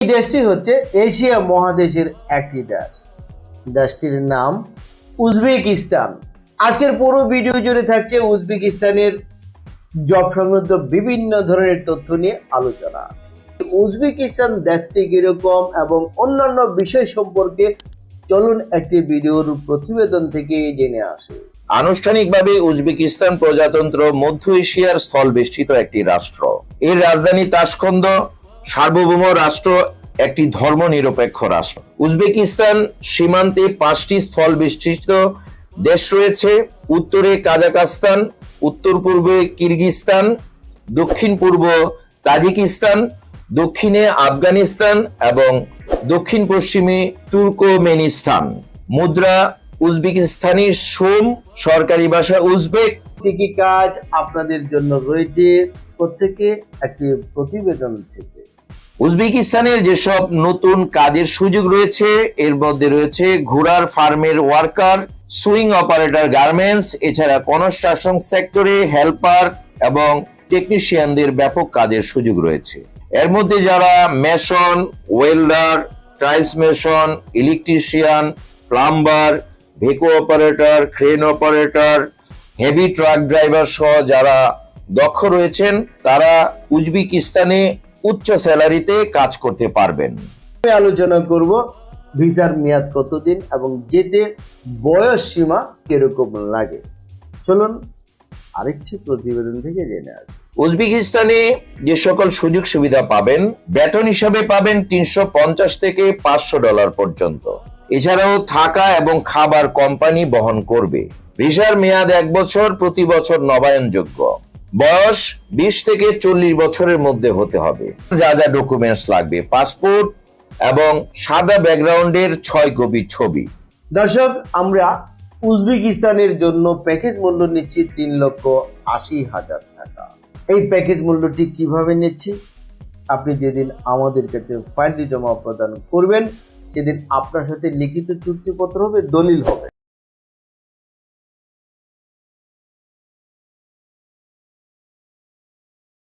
এই দেশটি হচ্ছে এশিয়া মহাদেশের একটি দেশ। দেশটির নাম উজবেকিস্তান। আজকের পুরো ভিডিও জুড়ে থাকছে উজবেকিস্তানের জব সংক্রান্ত বিভিন্ন ধরনের তথ্য নিয়ে আলোচনা। উজবেকিস্তান দেশটি কীরকম এবং অন্যান্য বিষয় সম্পর্কে চলুন একটি ভিডিওর প্রতিবেদন থেকে জেনে আসে। আনুষ্ঠানিকভাবে উজবেকিস্তান প্রজাতন্ত্র মধ্য এশিয়ার স্থলবেষ্টিত একটি রাষ্ট্র। এর রাজধানী তাসকন্দ সার্বভৌম রাষ্ট্র একটি ধর্মনিরপেক্ষ রাষ্ট্র। উজবেকিস্তান সীমান্তে পাঁচটি স্থল বেষ্টিত দেশ রয়েছে। উত্তরে কাজাকাস্তান উত্তর পূর্বে কিরগিস্তান দক্ষিণ পূর্ব তাজিকিস্তান, দক্ষিণে আফগানিস্তান এবং দক্ষিণ পশ্চিমে তুর্কমেনিস্তান। মুদ্রা উজবেকিস্তানি সোম, সরকারি ভাষা উজবেক। কি কাজ আপনাদের জন্য রয়েছে। প্রত্যেকে একটি প্রতিবেদন থেকে উজবেকিস্তানের যেসব নতুন কাজের সুযোগ রয়েছে, এর মধ্যে রয়েছে ঘোড়ার ফার্মের ওয়ার্কার, সুইং অপারেটর গার্মেন্টস, এছাড়া কনস্ট্রাকশন সেক্টরে হেল্পার এবং টেকনিশিয়ানদের ব্যাপক কাজের সুযোগ রয়েছে। এর মধ্যে যারা mason, welder, tiles mason, electrician, plumber, ভেকো operator, crane operator, heavy truck driver সহ যারা দক্ষ রয়েছেন, তারা উজবেকিস্তানে উচ্চ স্যালারিতে কাজ করতে পারবেন। আলোচনা করব ভিসার মেয়াদ কতদিন এবং যেতে বয়স সীমা কীরকম লাগে। চলুন আরেকটি প্রতিবেদন থেকে জেনে আসি। উজবেকিস্তানে যে সকল সুযোগ সুবিধা পাবেন বেতন হিসাবে পাবেন তিনশো পঞ্চাশ থেকে পাঁচশো ডলার পর্যন্ত। এছাড়াও থাকা এবং খাবার কোম্পানি বহন করবে। ভিসার মেয়াদ এক বছর প্রতি বছর নবায়নযোগ্য। বয়স বিশ থেকে চল্লিশ বছরের মধ্যে হতে হবে। যা যা ডকুমেন্টস লাগবে পাসপোর্ট এবং সাদা ব্যাকগ্রাউন্ডের ছয় কপি ছবি। দর্শক, আমরা উজবেকিস্তানের জন্য প্যাকেজ মূল্য নিচ্ছি তিন লক্ষ আশি হাজার টাকা। এই প্যাকেজ মূল্যটি কীভাবে নিচ্ছি? আপনি যেদিন আমাদের কাছে ফাইলটি জমা প্রদান করবেন, সেদিন আপনার সাথে লিখিত চুক্তিপত্র হবে, দলিল হবে।